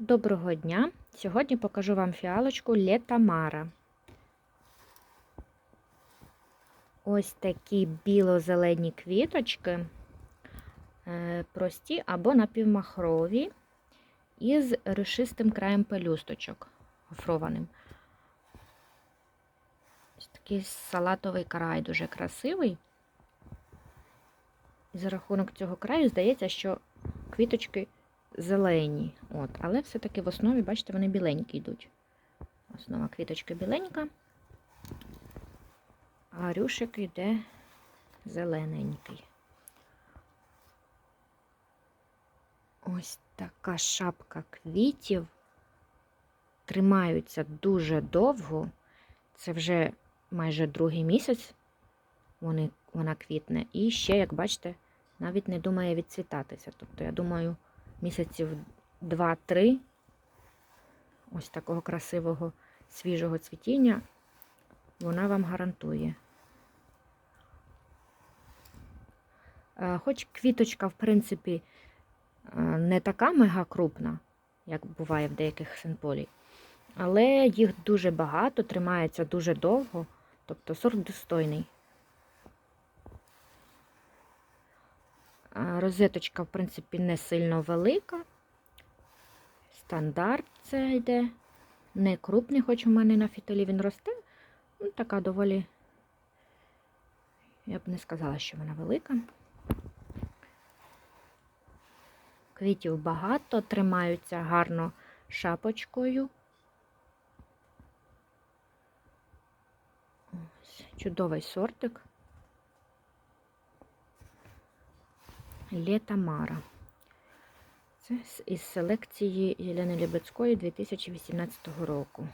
Доброго дня! Сьогодні покажу вам фіалочку Летамара. Ось такі біло-зелені квіточки, е, прості або напівмахрові, із ришистим краєм пелюсточок гофрованим. Ось такий салатовий край дуже красивий. І за рахунок цього краю здається, що квіточки зелені. От, Але все-таки в основі, бачите, вони біленькі йдуть. Основа квіточки біленька, а рюшик йде зелененький. Ось така шапка квітів. Тримаються дуже довго. Це вже майже другий місяць вони, вона квітне. І ще, як бачите, навіть не думає відцвітатися. Тобто, я думаю, місяців 2-3 ось такого красивого свіжого цвітіння вона вам гарантує. Е, Хоч квіточка, в принципі, е, не така мега крупна, як буває в деяких синполій, але їх дуже багато, тримається дуже довго, тобто сорт достойний. Розеточка, в принципі, не сильно велика. Стандарт це йде. Не крупний, хоч у мене на фітолі він росте. Ну, така доволі, я б не сказала, що вона велика. Квітів багато, тримаються гарно шапочкою. Ось, чудовий сортик. Лєтамара. Це із селекції Єлени Лібецької 2018 року.